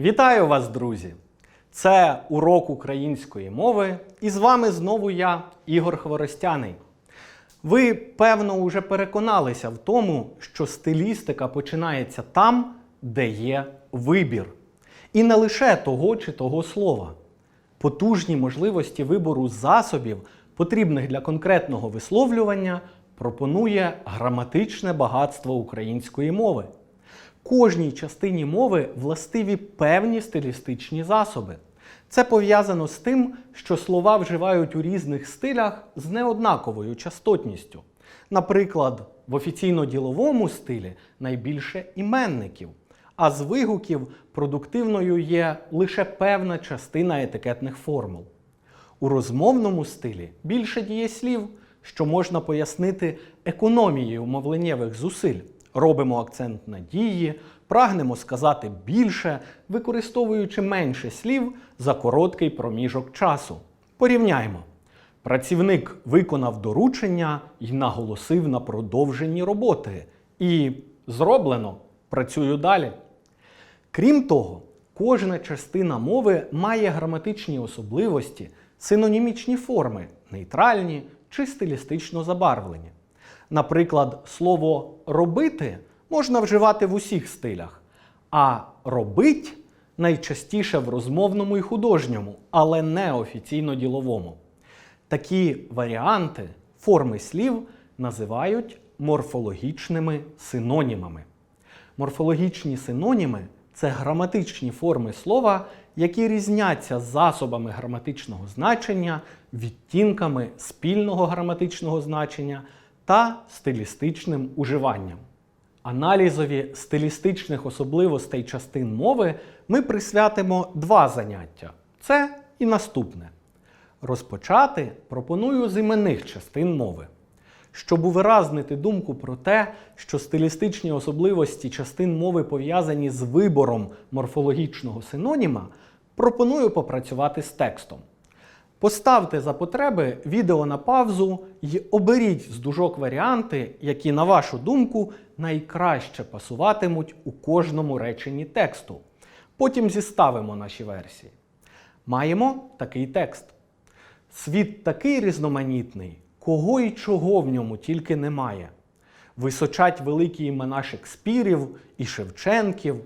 Вітаю вас, друзі! Це урок української мови, і з вами знову я, Ігор Хворостяний. Ви, певно, уже переконалися в тому, що стилістика починається там, де є вибір. І не лише того чи того слова. Потужні можливості вибору засобів, потрібних для конкретного висловлювання, пропонує граматичне багатство української мови. Кожній частині мови властиві певні стилістичні засоби. Це пов'язано з тим, що слова вживають у різних стилях з неоднаковою частотністю. Наприклад, в офіційно-діловому стилі найбільше іменників, а з вигуків продуктивною є лише певна частина етикетних формул. У розмовному стилі більше дієслів, що можна пояснити економією мовленнєвих зусиль. Робимо акцент на дії, прагнемо сказати більше, використовуючи менше слів за короткий проміжок часу. Порівняймо. Працівник виконав доручення і наголосив на продовженні роботи. І зроблено, працюю далі. Крім того, кожна частина мови має граматичні особливості, синонімічні форми, нейтральні чи стилістично забарвлені. Наприклад, слово робити можна вживати в усіх стилях, а робить найчастіше в розмовному і художньому, але не офіційно діловому. Такі варіанти форми слів називають морфологічними синонімами. Морфологічні синоніми це граматичні форми слова, які різняться засобами граматичного значення, відтінками спільного граматичного значення та стилістичним уживанням. Аналізові стилістичних особливостей частин мови ми присвятимо два заняття. Це і наступне. Розпочати пропоную з іменних частин мови. Щоб увиразнити думку про те, що стилістичні особливості частин мови пов'язані з вибором морфологічного синоніма, пропоную попрацювати з текстом. Поставте за потреби відео на паузу і оберіть з дужок варіанти, які, на вашу думку, найкраще пасуватимуть у кожному реченні тексту. Потім зіставимо наші версії. Маємо такий текст. Світ такий різноманітний, кого і чого в ньому тільки немає. Височать великі імена Шекспірів і Шевченків,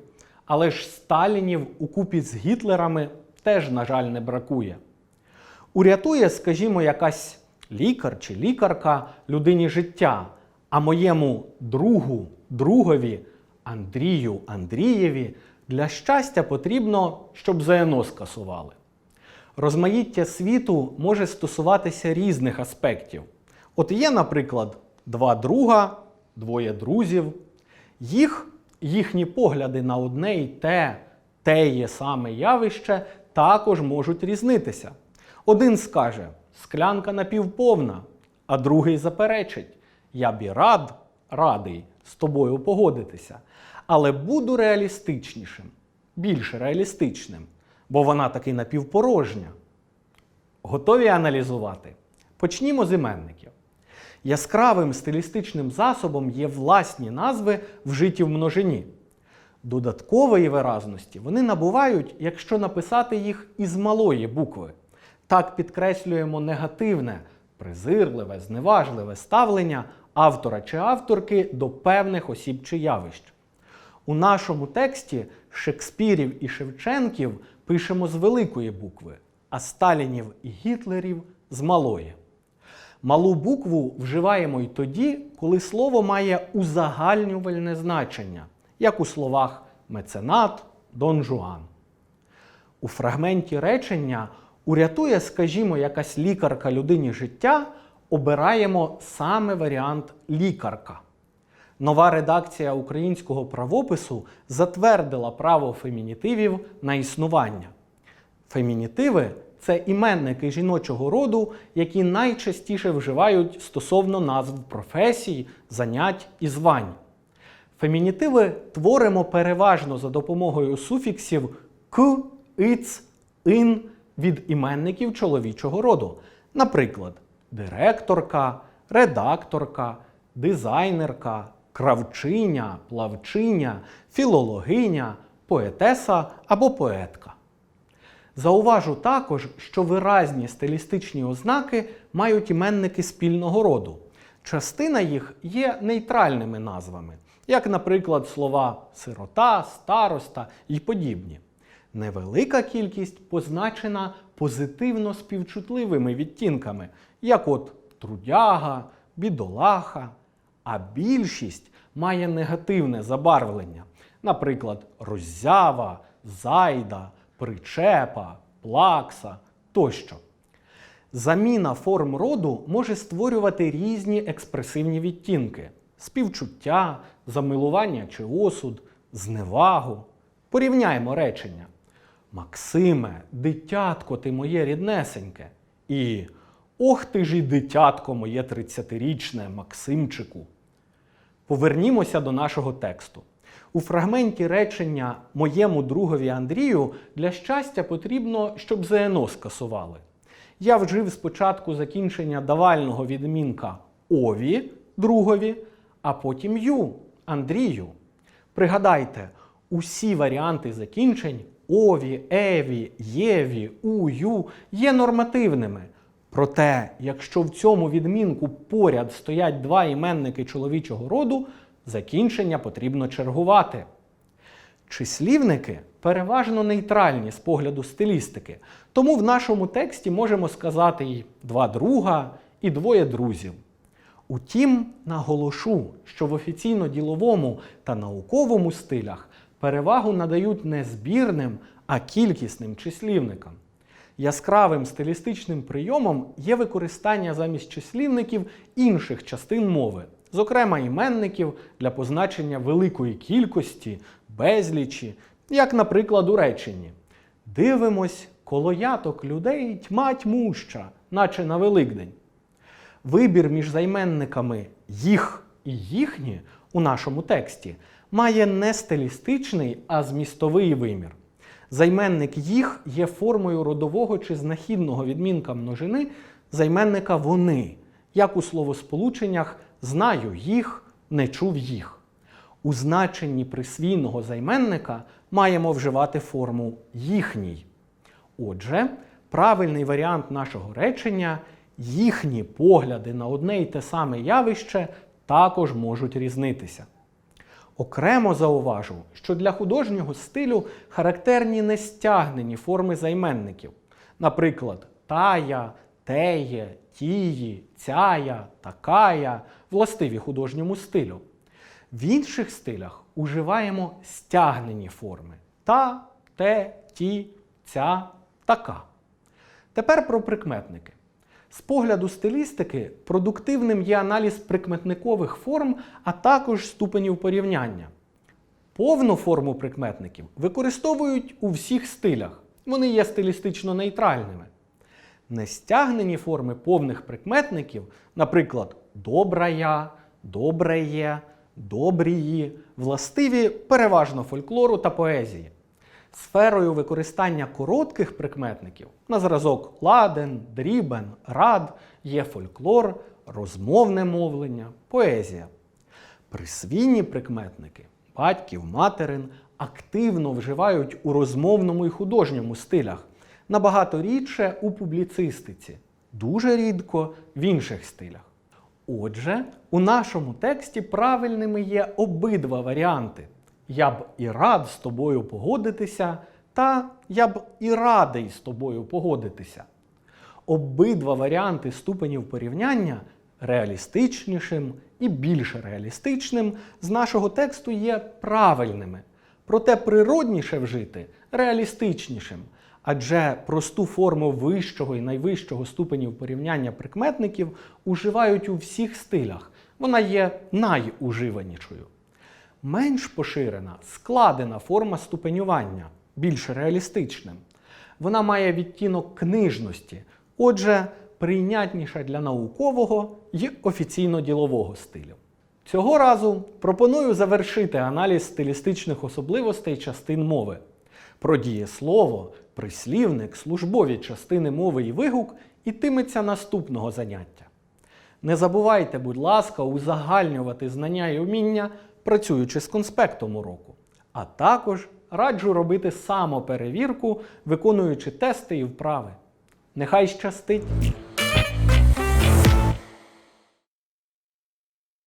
але ж Сталінів укупі з Гітлерами теж, на жаль, не бракує. Урятує, скажімо, якась лікар чи лікарка людині життя, а моєму другу, другові, Андрію Андрієві для щастя потрібно, щоб ЗНО скасували. Розмаїття світу може стосуватися різних аспектів. От є, наприклад, два друга, двоє друзів. Їх, їхні погляди на одне і те, є саме явище, також можуть різнитися. Один скаже склянка напівповна, а другий заперечить Я б і рад, радий з тобою погодитися, але буду реалістичнішим, більш реалістичним, бо вона таки напівпорожня. Готові аналізувати? Почнімо з іменників. Яскравим стилістичним засобом є власні назви, вжиті в множині. Додаткової виразності вони набувають, якщо написати їх із малої букви. Так підкреслюємо негативне, презирливе, зневажливе ставлення автора чи авторки до певних осіб чи явищ. У нашому тексті Шекспірів і Шевченків пишемо з великої букви, а Сталінів і Гітлерів з малої. Малу букву вживаємо й тоді, коли слово має узагальнювальне значення, як у словах меценат, Дон Жуан. У фрагменті речення урятує, скажімо, якась лікарка людині життя, обираємо саме варіант лікарка. Нова редакція українського правопису затвердила право фемінітивів на існування. Фемінітиви це іменники жіночого роду, які найчастіше вживають стосовно назв професій, занять і звань. Фемінітиви творимо переважно за допомогою суфіксів к, иц, ин від іменників чоловічого роду. Наприклад, директорка, редакторка, дизайнерка, кравчиня, плавчиня, філологиня, поетеса або поетка. Зауважу також, що виразні стилістичні ознаки мають іменники спільного роду. Частина їх є нейтральними назвами, як, наприклад, слова сирота, староста і подібні. Невелика кількість позначена позитивно співчутливими відтінками, як от трудяга, бідолаха, а більшість має негативне забарвлення, наприклад, роззява, зайда, причепа, плакса тощо. Заміна форм роду може створювати різні експресивні відтінки: співчуття, замилування чи осуд, зневагу. Порівняємо речення. Максиме, дитятко ти моє ріднесеньке. І Ох ти ж і дитятко моє тридцятирічне, Максимчику. Повернімося до нашого тексту. У фрагменті речення Моєму другові Андрію для щастя потрібно, щоб ЗНО скасували. Я вжив спочатку закінчення давального відмінка ові другові, а потім ю Андрію. Пригадайте, усі варіанти закінчень ові, еві, єві, ую є нормативними. Проте, якщо в цьому відмінку поряд стоять два іменники чоловічого роду, закінчення потрібно чергувати. Числівники переважно нейтральні з погляду стилістики, тому в нашому тексті можемо сказати і два друга, і двоє друзів. Утім, наголошу, що в офіційно-діловому та науковому стилях перевагу надають не збірним, а кількісним числівникам. Яскравим стилістичним прийомом є використання замість числівників інших частин мови, зокрема іменників для позначення великої кількості, безлічі, як, наприклад, у реченні. Дивимось, коло яток людей тьма тьмуща, наче на Великдень. Вибір між займенниками їх і їхні у нашому тексті має не стилістичний, а змістовий вимір. Займенник їх є формою родового чи знахідного відмінка множини займенника вони, як у словосполученнях знаю їх, не чув їх. У значенні присвійного займенника маємо вживати форму їхній. Отже, правильний варіант нашого речення їхні погляди на одне й те саме явище також можуть різнитися. Окремо зауважу, що для художнього стилю характерні нестягнені форми займенників, наприклад, тая, теє, тії, цяя, такая, властиві художньому стилю. В інших стилях уживаємо стягнені форми та, те, ті, ця, така. Тепер про прикметники. З погляду стилістики, продуктивним є аналіз прикметникових форм, а також ступенів порівняння. Повну форму прикметників використовують у всіх стилях. Вони є стилістично нейтральними. Нестягнені форми повних прикметників, наприклад, добрая, добреє, добрії, властиві переважно фольклору та поезії. Сферою використання коротких прикметників на зразок ладен, дрібен, рад є фольклор, розмовне мовлення, поезія. Присвійні прикметники батьків, материн активно вживають у розмовному і художньому стилях, набагато рідше у публіцистиці, дуже рідко в інших стилях. Отже, у нашому тексті правильними є обидва варіанти. Я б і рад з тобою погодитися, та я б і радий з тобою погодитися. Обидва варіанти ступенів порівняння реалістичнішим і більш реалістичним з нашого тексту є правильними. Проте природніше вжити реалістичнішим, адже просту форму вищого і найвищого ступенів порівняння прикметників уживають у всіх стилях. Вона є найуживанішою. Менш поширена складена форма ступенювання, більш реалістичним. Вона має відтінок книжності, отже, прийнятніша для наукового і офіційно-ділового стилю. Цього разу пропоную завершити аналіз стилістичних особливостей частин мови. Про дієслово, прислівник, службові частини мови і вигук ітиметься наступного заняття. Не забувайте, будь ласка, узагальнювати знання і уміння, працюючи з конспектом уроку, а також раджу робити самоперевірку, виконуючи тести і вправи. Нехай щастить!